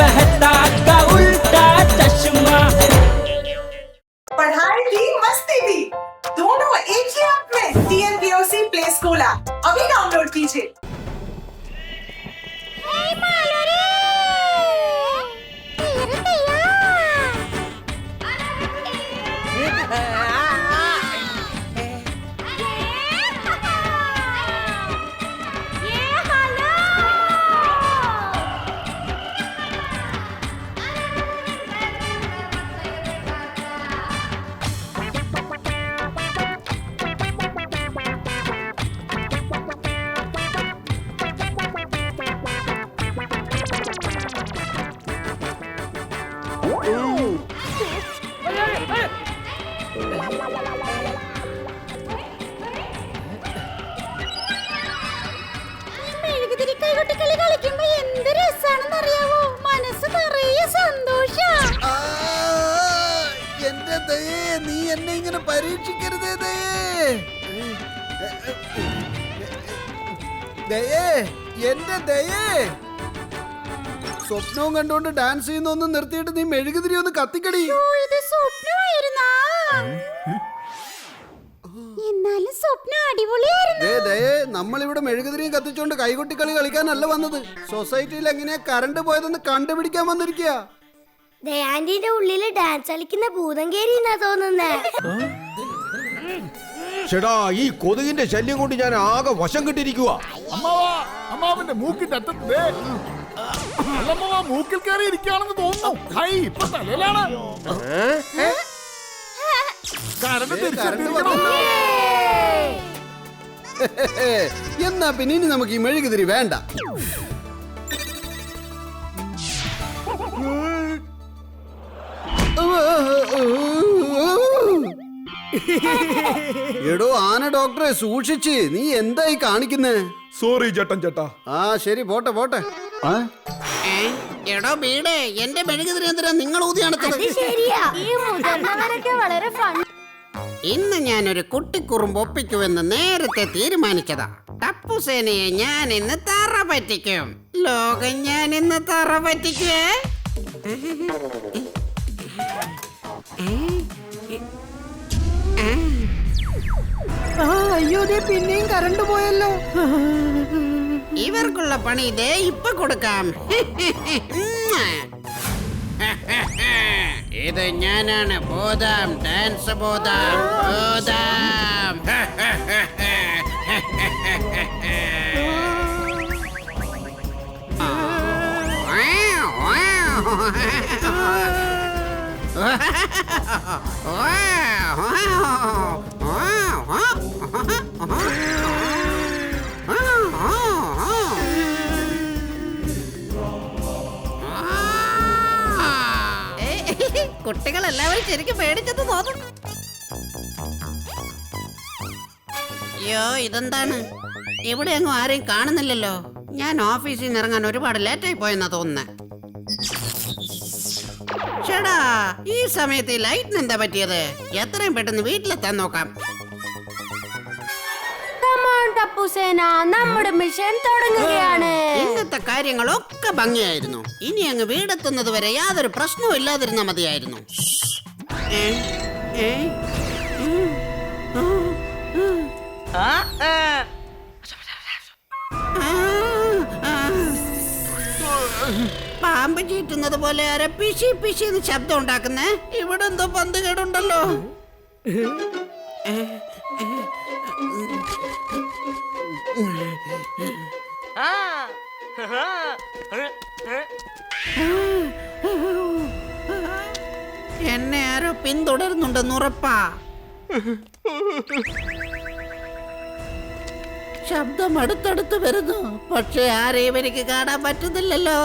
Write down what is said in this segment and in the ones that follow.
मेहता का उल्टा चश्मा। पढ़ाई भी मस्ती भी। दोनों एक ही ऐप में टीएनपीओसी प्ले स्कूल ऐप अभी डाउनलोड कीजिए। എന്നെ ഇങ്ങനെ പരീക്ഷിക്കരുതേ ദയേ ദയേ എന്റെ ദയേ. സ്വപ്നവും കണ്ടുകൊണ്ട് ഡാൻസ് ചെയ്യുന്ന ഒന്ന് നിർത്തിയിട്ട് നീ മെഴുകുതിരി ഒന്ന് കത്തിക്കടി. എന്നാലും സ്വപ്നം അടിപൊളിയായിരുന്നു. നമ്മളിവിടെ മെഴുകുതിരിയും കത്തിച്ചോണ്ട് കൈകൊട്ടിക്കളി കളിക്കാനല്ല വന്നത്. സൊസൈറ്റിയിൽ എങ്ങനെയാ കറണ്ട് പോയതെന്ന് കണ്ടുപിടിക്കാൻ വന്നിരിക്കുക ദയാന്റിന്റെ ഉള്ളിൽ ഡാൻസ് കളിക്കുന്ന ഭൂതം കേരി എന്നാ തോന്നുന്നേ. ചേടാ ഈ കൊതുകിന്റെ ശല്യം കൊണ്ട് ഞാൻ ആകെ വശം കിട്ടിയിരിക്കുക അമ്മാവാ അമ്മാവന്റെ മൂക്കിന്റെ അറ്റത്ത് ദേ. അല്ലമ്മാവാ മൂക്കിൽ കയറി ഇരിക്കുകയാണെന്ന് തോന്നുന്നു. ഹൈ ഇപ്പൊ തലയിലാണ്. കരണ്ട് തിരിച്ചെത്തിയിരിക്കണം. എന്നാ പിന്നെ ഇനി നമുക്ക് ഈ മെഴുകുതിരി വേണ്ട. എടോ ആന ഡോക്ടറെ സൂക്ഷിച്ച്. നീ എന്തായി കാണിക്കുന്നേ? സോറി ചേട്ടൻ ചേട്ടാ. ആ ശരി പോട്ടെ പോട്ടെ. എടോ വീട് എന്റെ മെഴുകുതിരി എന്തിനാ നിങ്ങൾ ഊതിയാണത്തത് ശരിയാ. ഈ മുതിർന്നവരൊക്കെ വളരെ ഫൺ ഇന്ന് ഞാനൊരു കുട്ടിക്കുറുമ്പ് ഒപ്പിക്കുമെന്ന് നേരത്തെ തീരുമാനിച്ചതാ. ടപ്പുസേനയെ ഞാൻ ഇന്ന് തറ പറ്റിക്കും. ലോകം ഞാൻ ഇന്ന് തറ പറ്റിക്കേ? അയ്യോ പിന്നെയും കറണ്ട് പോയല്ലോ. ഇവർക്കുള്ള പണി ഇതേ ഇപ്പൊ കൊടുക്കാം. ഇത് ഞാനാണ്. ബോധാം. ഡാൻസ് ബോധാം. ബോധാം. കുട്ടികൾ എല്ലാവരും ശരിക്കും പേടിച്ചെന്ന് തോന്നുന്നു. അയ്യോ ഇതെന്താണ്? ഇവിടെ അങ്ങ് ആരെയും കാണുന്നില്ലല്ലോ. ഞാൻ ഓഫീസിൽ നിന്ന് ഇറങ്ങാൻ ഒരുപാട് ലേറ്റായി പോയെന്നാ തോന്നുന്നേ. ചേടാ ഈ സമയത്ത് ഈ ലൈറ്റിന് എന്താ പറ്റിയത് എത്രയും പെട്ടെന്ന് വീട്ടിലെത്താൻ നോക്കാം ടപ്പുസേന നമ്മുടെ മിഷൻ തുടങ്ങുകയാണ് ഇന്നത്തെ കാര്യങ്ങളൊക്കെ ഭംഗിയായിരുന്നു ഇനി അങ്ങ് വീടെത്തുന്നത് വരെ യാതൊരു പ്രശ്നവും ഇല്ലാതിരുന്ന മതിയായിരുന്നു ഏ? ഏ? ആ, ആ. പാമ്പ് ചീറ്റുന്നത് പോലെ അര പിശി പിശി എന്ന് ശബ്ദം ഉണ്ടാക്കുന്നേ? ഇവിടെ എന്തോ പന്ത് കേടുണ്ടല്ലോ. എന്നെ ആരോ പിന്തുടരുന്നുണ്ടെന്ന് ഉറപ്പാ. ശബ്ദം അടുത്തടുത്ത് വരുന്നു. പക്ഷെ ആരെയും എനിക്ക് കാണാൻ പറ്റുന്നില്ലല്ലോ.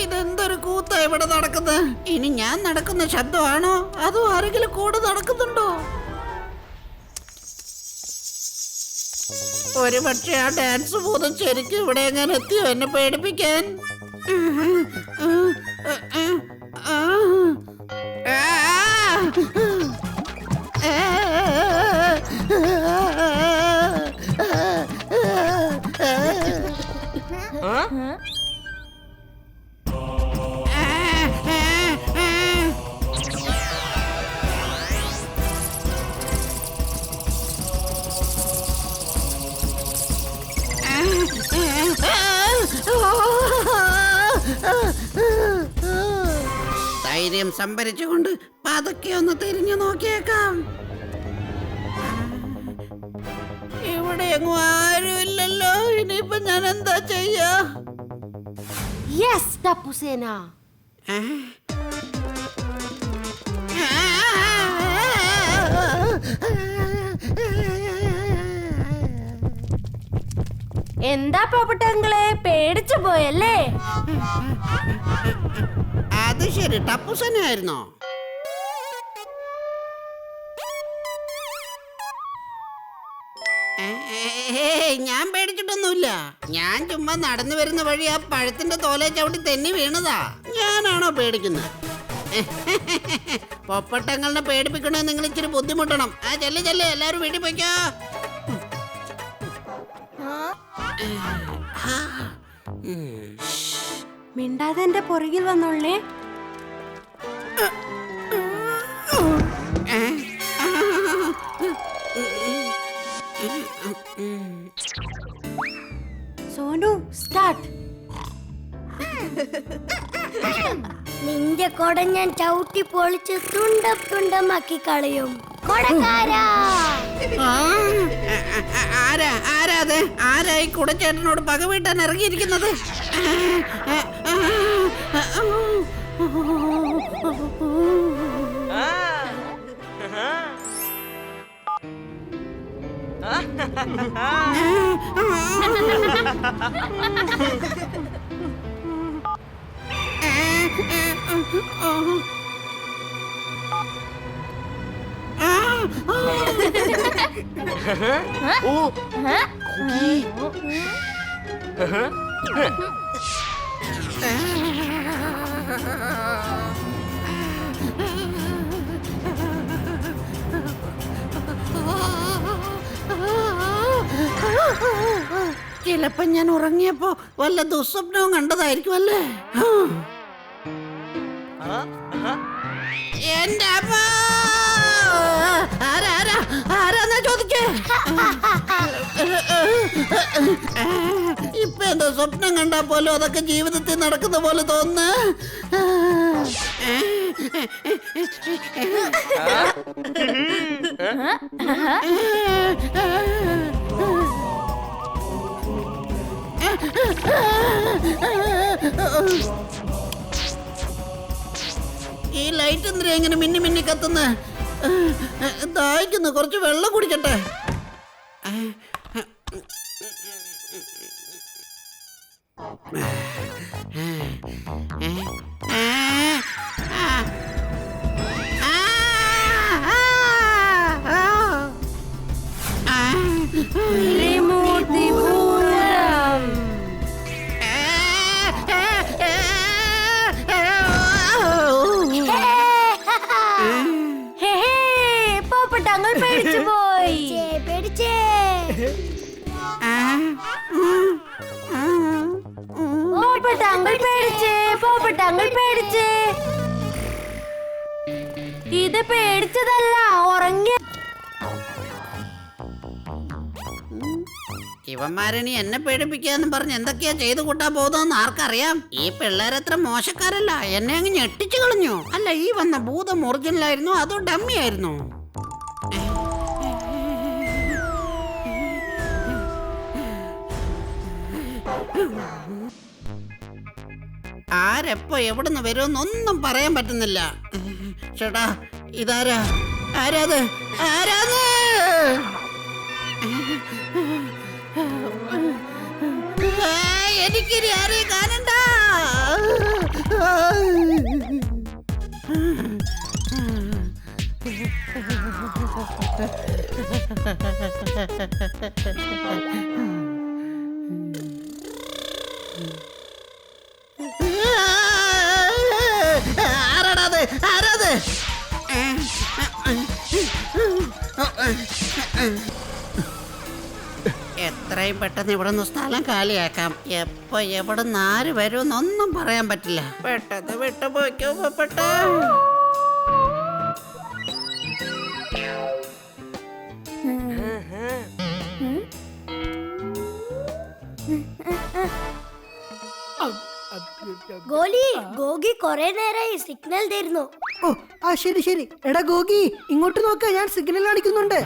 ഇതെന്തൊരു കൂത്ത ഇവിടെ നടക്കുന്നത്? ഇനി ഞാൻ നടക്കുന്ന ശബ്ദമാണോ? അതോ ആരെങ്കിലും കൂടെ നടക്കുന്നുണ്ടോ? ഒരു പക്ഷേ ആ ഡാൻസ് ഭൂതം ശരിക്കും ഇവിടെ എങ്ങനെ എത്തിയോ എന്നെ പേടിപ്പിക്കാൻ. സംഭരിച്ചുകൊണ്ട് പതുക്കെ ഒന്ന് തിരിഞ്ഞു നോക്കിയേക്കാം. ഇവിടെ എങ്ങും ആരുമില്ലല്ലോ ഇനിയിപ്പൊ ഞാൻ എന്താ ചെയ്യാ യെസ് ടപ്പുസേന എന്താ പോപ്പട്ടങ്ങളെ പേടിച്ചു പോയല്ലേ? അത് ശരി ടപ്പുസനായിരുന്നോ? ഞാൻ പേടിച്ചിട്ടൊന്നുമില്ല. ഞാൻ ചുമ്മാ നടന്നു വരുന്ന വഴി ആ പഴത്തിന്റെ തോലെ ചവിട്ടി തെന്നി വീണതാ. ഞാനാണോ പേടിക്കുന്നത്? പൊപ്പട്ടങ്ങളെ പേടിപ്പിക്കണേ നിങ്ങൾ ഇച്ചിരി ബുദ്ധിമുട്ടണം. ആ ചെല്ല് ചെല്ല് എല്ലാവരും വീട്ടിൽ പോയിക്കോ. മിണ്ടാതെ എന്റെ പുറകിൽ വന്നോളേ. സോനു സ്റ്റാർട്ട് നിന്റെ കൊട ഞാൻ ചവിട്ടി പൊളിച്ച് തുണ്ടം തുണ്ടമാക്കി കളയും. കൊടക്കാരാ! ആരാ ആരാ അത്? ആരാ ഈ കുടച്ചേട്ടനോട് പക വീട്ടാൻ ഇറങ്ങിയിരിക്കുന്നത് ആ, ആ, 고기? ചിലപ്പോ ഞാൻ ഉറങ്ങിയപ്പോ വല്ല ദുസ്വപ്നവും കണ്ടതായിരിക്കും അല്ലേ? എന്റെ അമ്മ! ആരാ ആരാ ആരാന്നാ ചോദിച്ചേ? ഇപ്പൊ എന്താ സ്വപ്നം കണ്ടാ പോലും അതൊക്കെ ജീവിതത്തിൽ നടക്കുന്ന പോലെ തോന്നുന്നു. ഈ ലൈറ്റ് എന്തിനാ എങ്ങനെ മിന്നി മിന്നി കത്തുന്ന? ദാഹിക്കുന്നു. കുറച്ച് വെള്ളം കുടിക്കട്ടെ. ഇവന്മാരണി എന്നെ പേടിപ്പിക്കാന്ന് പറഞ്ഞ് എന്തൊക്കെയാ ചെയ്തു കൂട്ടാൻ പോകുന്നതെന്ന് ആർക്കറിയാം? ഈ പിള്ളേരത്ര മോശക്കാരല്ല. എന്നെ അങ്ങ് ഞെട്ടിച്ചു കളഞ്ഞു. അല്ല ഈ വന്ന ഭൂതം ഒറിജിനലായിരുന്നു അതോ ഡമ്മി ആയിരുന്നു? ആരെപ്പോ എവിടുന്ന് വരുമെന്നൊന്നും പറയാൻ പറ്റുന്നില്ല. ചേട്ടാ ഇതാരാ? ആരാത്? ആരാത്? എനിക്കിനി ആരെയും കാണണ്ട? ആരാടാത്? ആരാത്? എത്രയും പെട്ടെന്ന് ഇവിടെ നിന്ന് സ്ഥലം കാലിയാക്കാം. എപ്പോ എവിടെ നിന്ന് ആര് വരുമെന്നൊന്നും പറയാൻ പറ്റില്ല. പെട്ടെന്ന് വിട്ടുപോയിക്കോ പെട്ട ഗോലി ഗോഗി കൊറേ നേരമായി സിഗ്നൽ തരുന്നു. ഓ ആ ശരി ശരി. എടാ ഗോഗി ഇങ്ങോട്ട് നോക്ക ഞാൻ സിഗ്നൽ കാണിക്കുന്നുണ്ട്.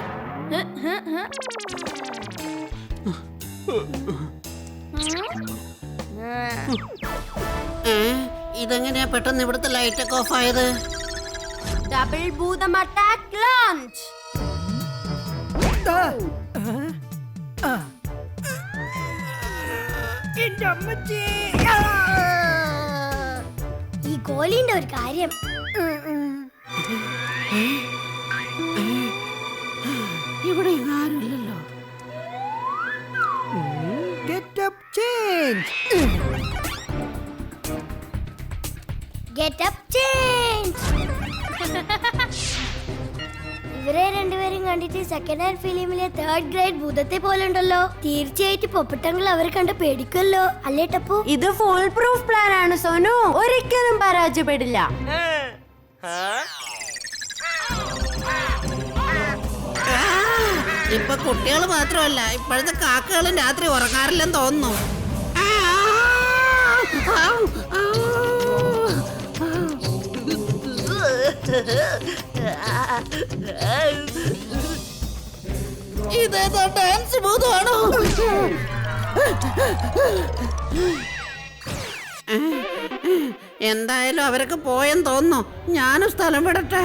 ഇതെങ്ങനെയാ പെട്ടെന്ന് ഇവിടുത്തെ ലൈറ്റ് ഒക്കെ ഓഫ് ആയത്? ഡബിൾ ഭൂതം അറ്റാക്ക് ലോഞ്ച്. ഈ ഗോലിന്റെ ഒരു കാര്യം. ഇവിടെ ആരുമില്ലല്ലോ ഗെറ്റ് അപ്പ് ചേഞ്ച് ഇവരെ രണ്ടുപേരും കണ്ടിട്ട് സെക്കൻഡ് ഹാൻഡ് ഫിലിമിലെ തേർഡ് ഗ്രേഡ് ഭൂതത്തെ പോലെ ഉണ്ടല്ലോ. തീർച്ചയായിട്ടും പൊപ്പട്ടങ്ങൾ അവരെ കണ്ട് പേടിക്കുമല്ലോ. അല്ലേ ടപ്പു? ഇത് ഫുൾ പ്രൂഫ് പ്ലാൻ ആണ് സോനു. ഒരിക്കലും പരാജയപ്പെടില്ല. ഇപ്പൊ കുട്ടികൾ മാത്രമല്ല ഇപ്പോഴത്തെ കാക്കകളും രാത്രി ഉറങ്ങാറില്ലെന്ന് തോന്നുന്നു. ഇതേതോ ഡാൻസ് ഭൂതമാണോ? എന്തായാലും അവരൊക്കെ പോയെന്ന് തോന്നുന്നു. ഞാനും സ്ഥലം വിടട്ടെ.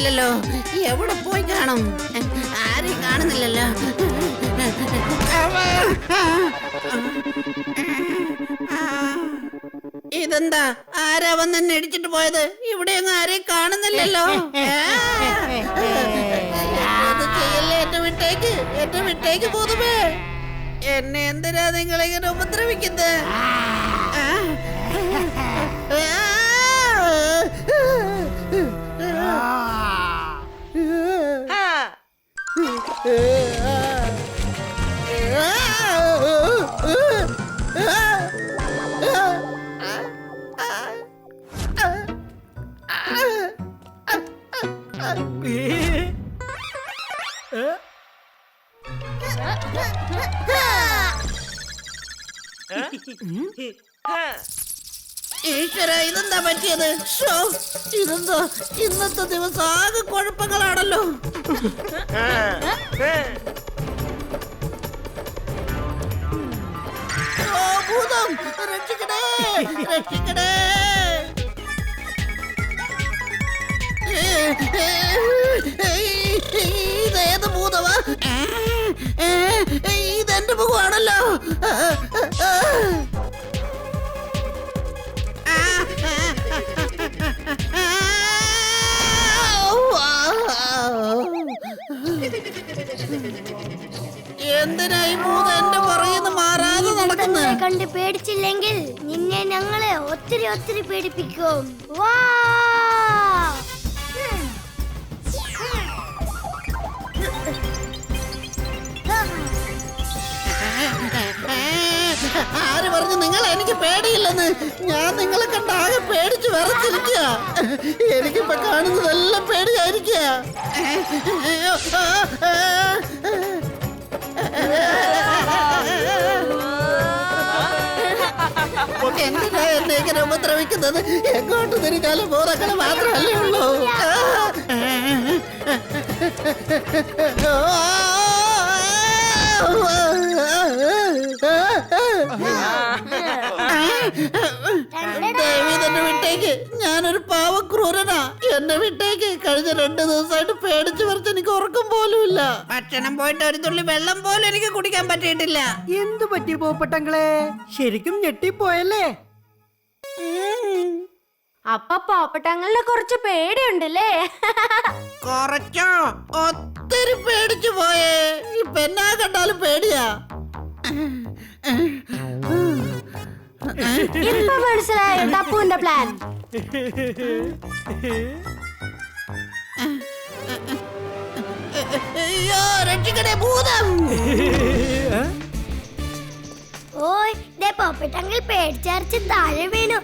കാണുന്നില്ലല്ലോ. എവിടെ പോയി കാണും? ആരെയും കാണുന്നില്ലല്ലോ. ഇതെന്താ? ആരാ വന്ന് എന്നെ ഇടിച്ചിട്ട് പോയത്? ഇവിടെയൊന്നും ആരെയും കാണുന്നില്ലല്ലോ. ചെയ്യല്ലേ എന്നെ വിട്ടേക്ക്? എന്നെ വിട്ടേക്ക് പോതുമേ എന്നെ എന്തിനാ നിങ്ങളിങ്ങനെ ഉപദ്രവിക്കുന്നത്? ഈശ്വര ഇതെന്താ പറ്റിയത്? ഷോ ഇതെന്താ? ഇന്നത്തെ ദിവസം ആകെ കുഴപ്പങ്ങളാണല്ലോ. ഭൂതം രക്ഷിക്കണേ രക്ഷിക്കണേ. ഇതേത് ഭൂതമാ ഇതെന്റെ മുഖമാണല്ലോ. എന്തിനായി ഭൂതം എന്റെ പുറകിന്ന് മാറാതെ നടക്കുന്നത് ഭൂതങ്ങളെ കണ്ട് പേടിച്ചില്ലെങ്കിൽ നിന്നെ ഞങ്ങളെ ഒത്തിരി ഒത്തിരി പേടിപ്പിക്കും. വാ! ഞാൻ നിങ്ങളെ കണ്ട ആകെ പേടിച്ച് വിറച്ചിരിക്കുക എനിക്കിപ്പോ കാണുന്നതെല്ലാം പേടിയായിരിക്കുക എന്തിനാ എന്നെ ഇങ്ങനെ ഉപദ്രവിക്കുന്നത്? എങ്ങോട്ട് തിരിഞ്ഞാലും ബോധക്കൾ മാത്രമല്ലേ ഉള്ളൂ. വിട്ടേക്ക്. ഞാനൊരു പാവ ക്രൂരനാ എന്നെ വിട്ടേക്ക്. കഴിഞ്ഞ രണ്ടു ദിവസമായിട്ട് പേടിച്ചു വരച്ച് എനിക്ക് ഉറക്കം പോലുമില്ല. ഭക്ഷണം പോയിട്ട് ഒരു തുള്ളി വെള്ളം പോലും എനിക്ക് കുടിക്കാൻ പറ്റിയിട്ടില്ല. എന്തു പറ്റി പോപ്പട്ടങ്ങളെ? ശരിക്കും ഞെട്ടിപ്പോയല്ലേ? അപ്പൊ പോപ്പട്ടങ്ങളിലെ കുറച്ച് പേടിയുണ്ടല്ലേ? കുറച്ചോ? ഒത്തിരി പേടിച്ചു പോയേ. ഇപ്പൊ എന്നാ കണ്ടാലും പേടിയാ. ഇപ്പൊ മനസ്സിലായോ ടപ്പുവിന്റെ പ്ലാൻ അയ്യോ രക്ഷിക്കണേ ഭൂതം ഓയ് ദേ പോപ്പിട്ടങ്കിൽ പേടിച്ചരച്ച് താഴെ വീണു.